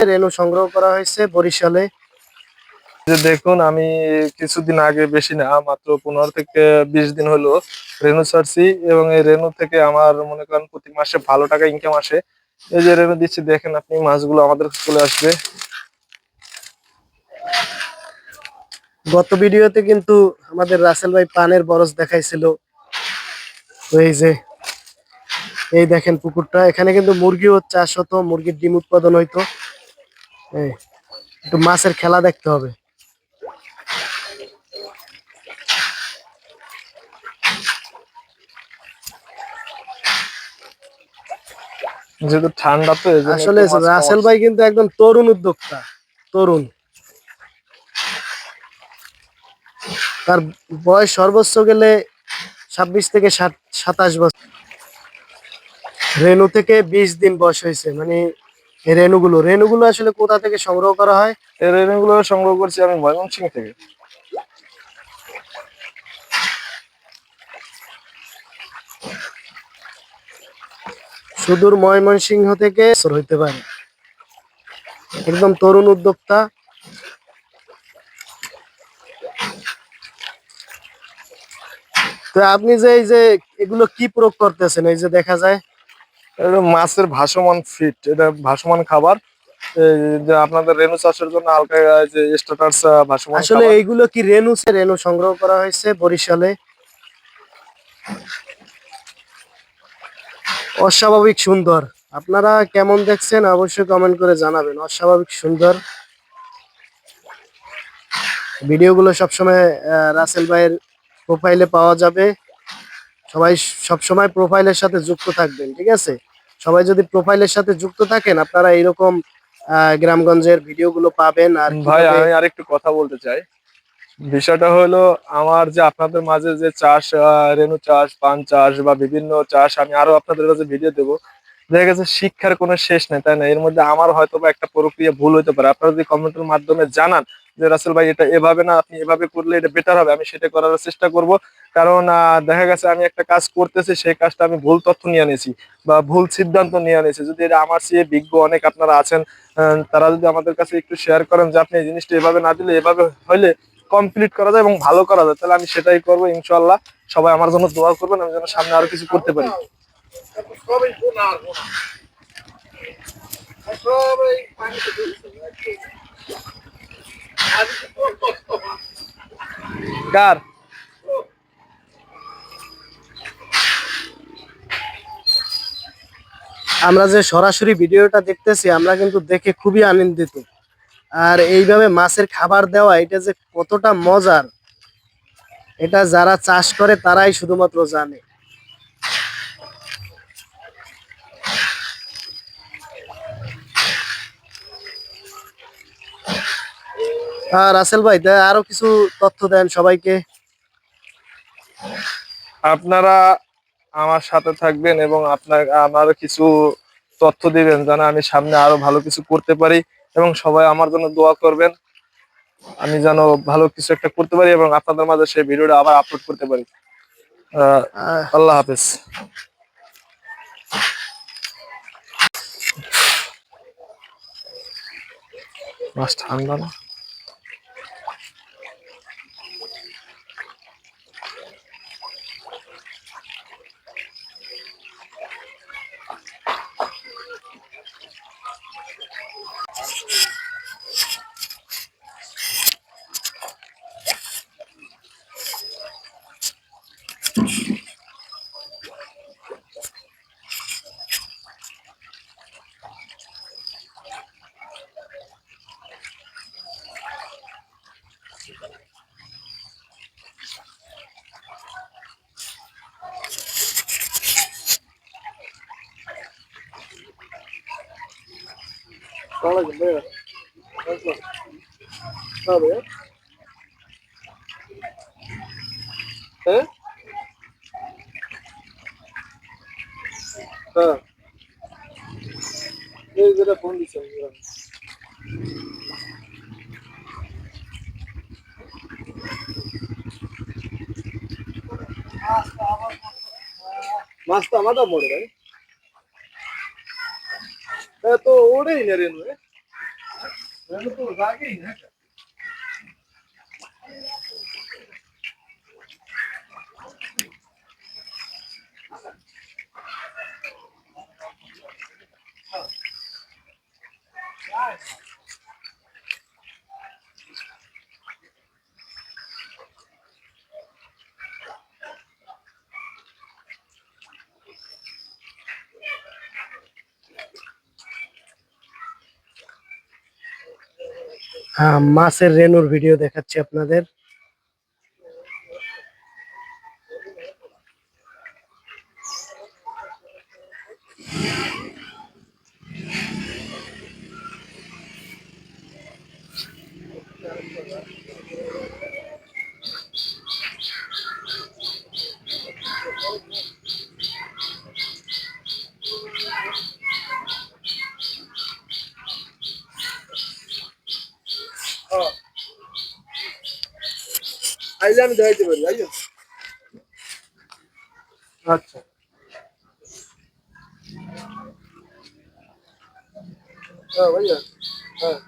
রেনু সংগ্রহ করা হয়েছে বরিশালে। যে দেখুন আমি কিছুদিন আগে বেশি না মাত্র পনেরো থেকে বিশ দিন হলো রেনু ছাড়ছি এবং এই রেনু থেকে আমার মনে করেন প্রতি মাসে ভালো টাকা ইনকাম আসে। এই যে রেনু দিচ্ছি দেখেন আপনি মাছগুলো আমাদের চলে আসবে। গত ভিডিওতে কিন্তু আমাদের রাসেল ভাই পানের বরস দেখাইছিল। এই যে এই দেখেন পুকুরটা। এখানে কিন্তু মুরগিও চাষ হতো মুরগির ডিম উৎপাদন হইতো। এই একটু মাছের খেলা দেখতে হবে। যেহেতু ঠান্ডা তো আসলে রাসেল ভাই কিন্তু একদম তরুণ উদ্যোক্তা তরুণ। তার বয়স সর্বোচ্চ গেলে ছাব্বিশ থেকে সাত- সাতাশ বছর। রেনু থেকে বিশ দিন বয়স হয়েছে মানে এই রেনুগুলো রেনুগুলো আসলে কোথা থেকে সংগ্রহ করা হয়? এই রেনুগুলো সংগ্রহ করছি আমি ময়মনসিং থেকে। সুদূর ময়মনসিংহ থেকে হইতে পারে। একদম তরুণ উদ্যোক্তা। তো আপনি যে এই যে এগুলো কি প্রয়োগ করতেছেন? এই যে দেখা যায় মাছের ভাসমান ফিট এটা ভাসমান খাবার। আপনাদের রেনু চাষের জন্য হালকা যে স্ট্যাটাস ভাসমান আসলে। এইগুলো কি রেনু রেনু সংগ্রহ করা হয়েছে বরিশালে? অস্বাভাবিক সুন্দর। আপনারা কেমন দেখছেন অবশ্যই কমেন্ট করে জানাবেন। অস্বাভাবিক সুন্দর। ভিডিওগুলো সবসময় রাসেল ভাইয়ের প্রোফাইলে পাওয়া যাবে। সবাই সবসময় প্রোফাইলের সাথে যুক্ত থাকবেন, ঠিক আছে? সবাই যদি প্রোফাইলের সাথে যুক্ত থাকেন আপনারা এরকম গ্রামগঞ্জের ভিডিওগুলো পাবেন আর ভাই আমি আরেকটু কথা বলতে চাই। বিষয়টা হলো আমার যে আপনাদের মাঝে যে চাষ রেনু চাষ পান চাষ বা বিভিন্ন চাষ আমি আরও আপনাদের কাছে ভিডিও দেবো। দেখা গেছে শিক্ষার কোনো শেষ নেই তাই না? এর মধ্যে আমার হয়তো বা একটা প্রক্রিয়া ভুল হতে পারে। আপনারা যদি কমেন্টের মাধ্যমে জানান যে রাসেল ভাই এটা এভাবে না আপনি এভাবে করলে এটা বেটার হবে আমি সেটা করার চেষ্টা করব। কারণ দেখা গেছে আমি একটা কাজ করতেছি, সেই কাজটা আমি ভুল তথ্য নিয়ে নিয়েছি বা ভুল সিদ্ধান্ত নিয়ে নিয়েছি যদি এটা আমার চেয়ে বিজ্ঞ অনেক আপনারা আছেন তারা যদি আমাদের কাছে একটু শেয়ার করেন যে আপনি এই জিনিসটা এভাবে না দিলে এভাবে হইলে কমপ্লিট করা যায় এবং ভালো করা যায়, তাহলে আমি সেটাই করব ইনশাল্লাহ সবাই আমার জন্য দোয়া করবেন, আমি যেন সামনে আরও কিছু করতে পারি। কার? আমরা যে সরাসরি ভিডিওটা দেখতেছি, আমরা কিন্তু দেখে খুবই আনন্দিত। আর এইভাবে মাছের খাবার দেওয়া, এটা যে কতটা মজার। এটা যারা চাষ করে, তারাই শুধুমাত্র জানে। আর রাসেল ভাই আরও কিছু তথ্য দেন সবাইকে। আপনারা আমার সাথে থাকবেন এবং আপনার, আমারও কিছু তথ্য দিবেন যেন আমি সামনে আরও ভালো কিছু করতে পারি এবং সবাই আমার জন্য দোয়া করবেন। আমি যেন ভালো কিছু একটা করতে পারি এবং আপনাদের মাঝে সেই ভিডিওটা আবার আপলোড করতে পারি। আল্লাহ হাফেজ। মাছ ঠান্ডা না। হ্যাঁ হ্যাঁ এই যেটা तो ओढ़े ही ना रेनू है रेनू तो जागे ही ना মাছের রেনুর ভিডিও দেখাচ্ছি আপনাদের। আইলে আমি দেখাইতে পারি আইলে আচ্ছা। হ্যাঁ ভাইয়া হ্যাঁ।